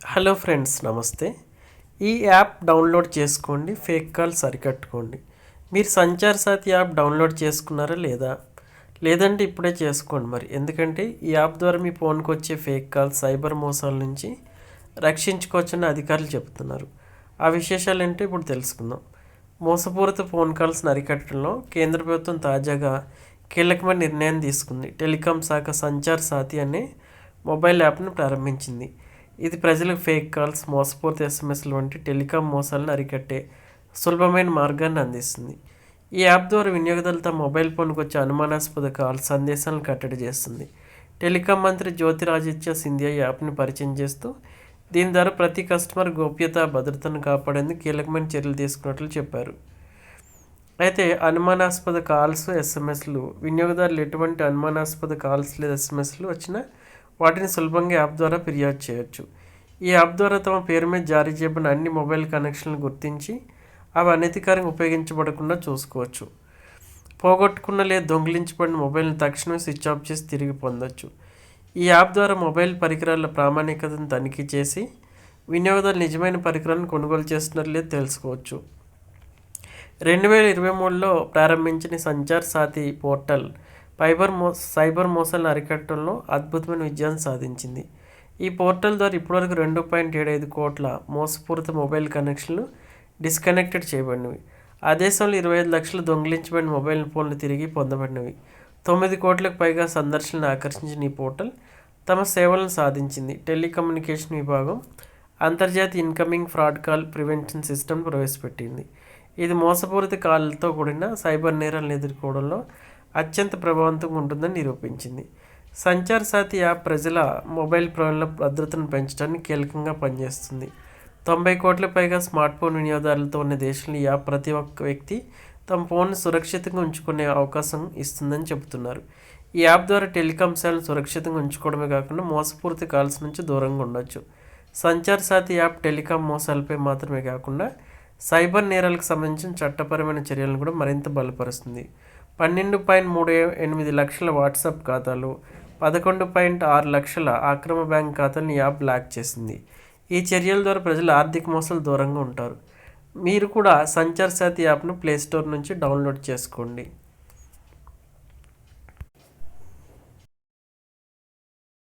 Hello friends నమస్తే. ఈ app download చేసుకోండి ఫేక్ కాల్ సరికట్టుకోండి. మీరు సంచార్ సాతి యాప్ డౌన్లోడ్ చేసుకున్నారా లేదా? లేదంటే ఇప్పుడే చేసుకోండి మరి. ఎందుకంటే ఈ యాప్ ద్వారా మీ ఫోన్కి వచ్చే ఫేక్ కాల్ సైబర్ మోసాల నుంచి రక్షించుకోవచ్చని అధికారులు చెబుతున్నారు. ఆ విశేషాలు ఏంటో ఇప్పుడు తెలుసుకుందాం. మోసపూరిత ఫోన్ కాల్స్ని అరికట్టడంలో కేంద్ర ప్రభుత్వం తాజాగా కీలకమైన నిర్ణయం తీసుకుంది. టెలికాం శాఖ సంచార్ సాతి అనే మొబైల్ యాప్ను ప్రారంభించింది. ఇది ప్రజలకు ఫేక్ కాల్స్ మోసపూరిత ఎస్ఎంఎస్లు వంటి టెలికాం మోసాలను అరికట్టే సులభమైన మార్గాన్ని అందిస్తుంది. ఈ యాప్ ద్వారా వినియోగదారులు తమ మొబైల్ ఫోన్కు వచ్చే అనుమానాస్పద కాల్ సందేశాలను కట్టడి చేస్తుంది. టెలికాం మంత్రి జ్యోతిరాజిత్య సింధియా యాప్ని పరిచయం చేస్తూ దీని ద్వారా ప్రతి కస్టమర్ గోప్యత భద్రతను కాపాడేందుకు కీలకమైన చర్యలు తీసుకున్నట్లు చెప్పారు. అయితే అనుమానాస్పద కాల్స్ ఎస్ఎంఎస్లు వినియోగదారులు ఎటువంటి అనుమానాస్పద కాల్స్ లేదా ఎస్ఎంఎస్లు వచ్చినా వాటిని సులభంగా యాప్ ద్వారా ఫిర్యాదు చేయొచ్చు. ఈ యాప్ ద్వారా తమ పేరు మీద జారీ చేయబడిన అన్ని మొబైల్ కనెక్షన్లు గుర్తించి అవి అనధికారంగా ఉపయోగించబడకుండా చూసుకోవచ్చు. పోగొట్టుకున్న లేదా దొంగిలించబడిన మొబైల్ని తక్షణమే స్విచ్ ఆఫ్ చేసి తిరిగి పొందొచ్చు. ఈ యాప్ ద్వారా మొబైల్ పరికరాల ప్రామాణికతను తనిఖీ చేసి వినియోగదారులు నిజమైన పరికరాలను కొనుగోలు చేస్తున్నారు లేదు తెలుసుకోవచ్చు. రెండు వేల ఇరవై మూడులో ప్రారంభించిన సంచార్ సాతి పోర్టల్ ఫైబర్ మో సైబర్ మోసాలను అరికట్టడంలో అద్భుతమైన విజయాన్ని సాధించింది. ఈ పోర్టల్ ద్వారా ఇప్పటివరకు రెండు పాయింట్ ఏడు ఐదు కోట్ల మోసపూరిత మొబైల్ కనెక్షన్లు డిస్కనెక్టెడ్ చేయబడినవి. ఆ దేశంలో ఇరవై ఐదు లక్షలు దొంగిలించబడిన మొబైల్ ఫోన్లు తిరిగి పొందబడినవి. తొమ్మిది కోట్లకు పైగా సందర్శనలు ఆకర్షించిన ఈ పోర్టల్ తమ సేవలను సాధించింది. టెలికమ్యూనికేషన్ విభాగం అంతర్జాతీయ incoming fraud call prevention system ప్రవేశపెట్టింది. ఇది మోసపూరిత కాళ్ళతో కూడిన సైబర్ నేరాలను ఎదుర్కోవడంలో అత్యంత ప్రభావవంతంగా ఉంటుందని నిరూపించింది. సంచార్ సాతి యాప్ ప్రజల మొబైల్ ఫోన్ల భద్రతను పెంచడానికి కీలకంగా పనిచేస్తుంది. తొంభై కోట్ల పైగా స్మార్ట్ ఫోన్ వినియోగదారులతో ఉన్న దేశంలో ఈ యాప్ ప్రతి ఒక్క వ్యక్తి తమ ఫోన్ను సురక్షితంగా ఉంచుకునే అవకాశం ఇస్తుందని చెబుతున్నారు. ఈ యాప్ ద్వారా టెలికాం సేవలను సురక్షితంగా ఉంచుకోవడమే కాకుండా మోసపూరిత కాల్స్ నుంచి దూరంగా ఉండొచ్చు. సంచార్ సాతి యాప్ టెలికాం మోసాలపై మాత్రమే కాకుండా సైబర్ నేరాలకు సంబంధించిన చట్టపరమైన చర్యలను కూడా మరింత బలపరుస్తుంది. పన్నెండు పాయింట్ మూడు ఎనిమిది లక్షల వాట్సాప్ ఖాతాలు పదకొండు పాయింట్ ఆరు లక్షల అక్రమ బ్యాంక్ ఖాతాలను యాప్ బ్లాక్ చేసింది. ఈ చర్యల ద్వారా ప్రజలు ఆర్థిక మోసాలు దూరంగా ఉంటారు. మీరు కూడా సంచార్ సాతి యాప్ను ప్లేస్టోర్ నుంచి డౌన్లోడ్ చేసుకోండి.